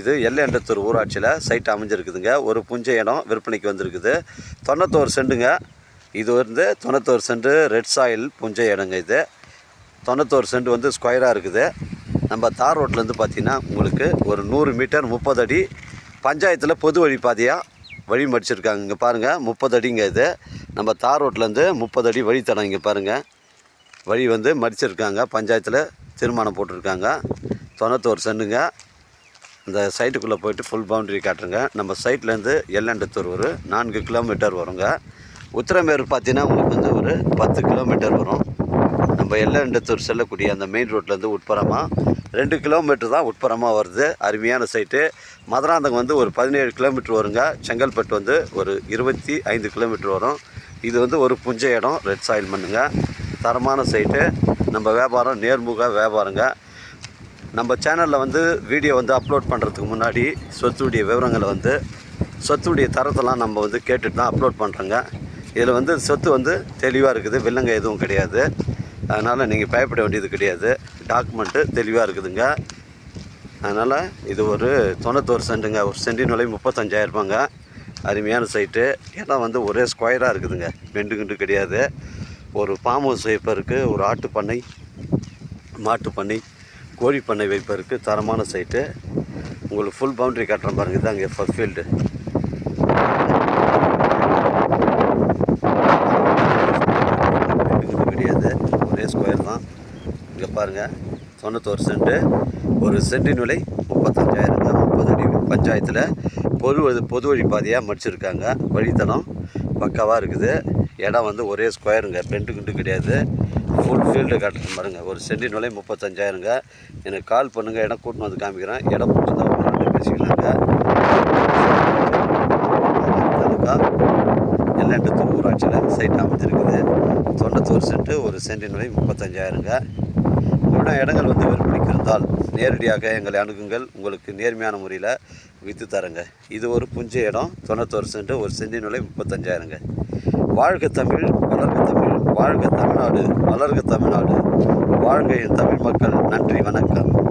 இது எல்லையண்டத்தூர் ஊராட்சியில் சைட் அமைஞ்சிருக்குதுங்க. ஒரு புஞ்சை இடம் விற்பனைக்கு வந்திருக்குது. தொண்ணூத்தோரு செண்டுங்க. இது வந்து தொண்ணூத்தோரு செண்டு ரெட் சாயில் புஞ்சை இடங்க இது. தொண்ணூத்தோரு சென்ட் வந்து ஸ்கொயராக இருக்குது. நம்ம தார் ரோட்லேருந்து பார்த்திங்கன்னா உங்களுக்கு ஒரு நூறு மீட்டர் முப்பது அடி பஞ்சாயத்தில் பொது வழி பாதையாக வழி மடிச்சிருக்காங்க. இங்கே பாருங்கள் முப்பது அடிங்க இது. நம்ம தார் ரோட்லேருந்து முப்பது அடி வழித்தடம் இங்கே பாருங்கள் வழி வந்து மடிச்சிருக்காங்க. பஞ்சாயத்தில் தீர்மானம் போட்டிருக்காங்க. தொண்ணூத்தோரு செண்டுங்க. இந்த சைட்டுக்குள்ளே போயிட்டு ஃபுல் பவுண்டரி காட்டுறங்க நம்ம சைட்லேருந்து எல்லண்டத்தூர் ஒரு நான்கு கிலோமீட்டர் வருங்க. உத்திரமேரூர் பார்த்தீங்கன்னா உங்களுக்கு வந்து ஒரு பத்து கிலோமீட்டர் வரும். நம்ம எல்லண்டத்தூர் செல்லக்கூடிய அந்த மெயின் ரோட்லேருந்து உட்புறமாக ரெண்டு கிலோமீட்டர் தான் உட்புறமாக வருது. அருமையான சைட்டு மதுராந்தகம் வந்து ஒரு பதினேழு கிலோமீட்டர் வருங்க. செங்கல்பட்டு வந்து ஒரு இருபத்தி ஐந்து கிலோமீட்டர் வரும். இது வந்து ஒரு புஞ்சை இடம் ரெட் சாயில் மண்ணுங்க. தரமான சைட்டு நம்ம வியாபாரம் நேர்முக வியாபாரங்க. நம்ம சேனலில் வந்து வீடியோ வந்து அப்லோட் பண்ணுறதுக்கு முன்னாடி சொத்துடைய விவரங்களை வந்து சொத்துடைய தரத்தெல்லாம் நம்ம வந்து கேட்டுட்டு தான் அப்லோட் பண்ணுறோங்க இதில் வந்து சொத்து வந்து தெளிவாக இருக்குது வில்லங்க எதுவும் கிடையாது. அதனால் நீங்கள் பயப்பட வேண்டியது கிடையாது. டாக்குமெண்ட்டு தெளிவாக இருக்குதுங்க. அதனால் இது ஒரு தொண்ணூத்தோரு சென்ட்டுங்க. ஒரு சென்டின் விலை முப்பத்தஞ்சாயிரரூபாங்க அருமையான சைட்டு இடம் வந்து ஒரே ஸ்கொயராக இருக்குதுங்க. பெண்டு கிண்டு கிடையாது. ஒரு ஃபார்ம் ஹவுஸ் ஒரு ஆட்டு பண்ணை மாட்டு பண்ணை கோழி பண்ணை வைப்பதற்கு தரமான சைட்டு உங்களுக்கு ஃபுல் பவுண்ட்ரி கட்டுற பாருங்க இதான் இங்கே ஃபர்ஸ்ட் ஃபீல்டு கிடையாது ஒரே ஸ்கொயர் தான். இங்கே பாருங்கள் தொண்ணூத்தோரு சென்ட்டு ஒரு சென்டின் விலை முப்பத்தஞ்சாயிரங்க முப்பது அடி பஞ்சாயத்தில் பொது வழி பொது வழி பாதையாக மடிச்சிருக்காங்க. வழித்தடம் பக்காவாக இருக்குது. இடம் வந்து ஒரே ஸ்கொயருங்க பெண்டு கிண்டு கிடையாது. ஃபுல் ஃபீல்டு காட்டுற பாருங்கள் ஒரு சென்டின் விலை முப்பத்தஞ்சாயிரங்க. எனக்கு கால் பண்ணுங்கள் இடம் கூட்டின்னு வந்து காமிக்கிறேன். இடம் பிடிச்சிருந்தா ஒரு நாள் பேசிக்கலாங்க. தாலுக்கா ஊராட்சியில் சைட் அமைஞ்சிருக்குது. தொண்ணூத்தோரு சென்ட்டு ஒரு சென்டின் விலை முப்பத்தஞ்சாயிரங்க. இவ்வளோ இடங்கள் வந்து விற்பனைக்கு இருந்தால் நேரடியாக எங்களை அணுகுங்கள். உங்களுக்கு நேர்மையான முறையில் விற்று தரேங்க. இது ஒரு புஞ்ச இடம். தொண்ணூத்தொரு சென்ட் ஒரு சென்டின் விலை முப்பத்தஞ்சாயிரங்க. வாழ்க தமிழ் வளர்க்க தமிழ். வாழ்க தமிழ்நாடு வளர்க தமிழ்நாடு. வாழ்க தமிழ் மக்கள் நன்றி வணக்கம்.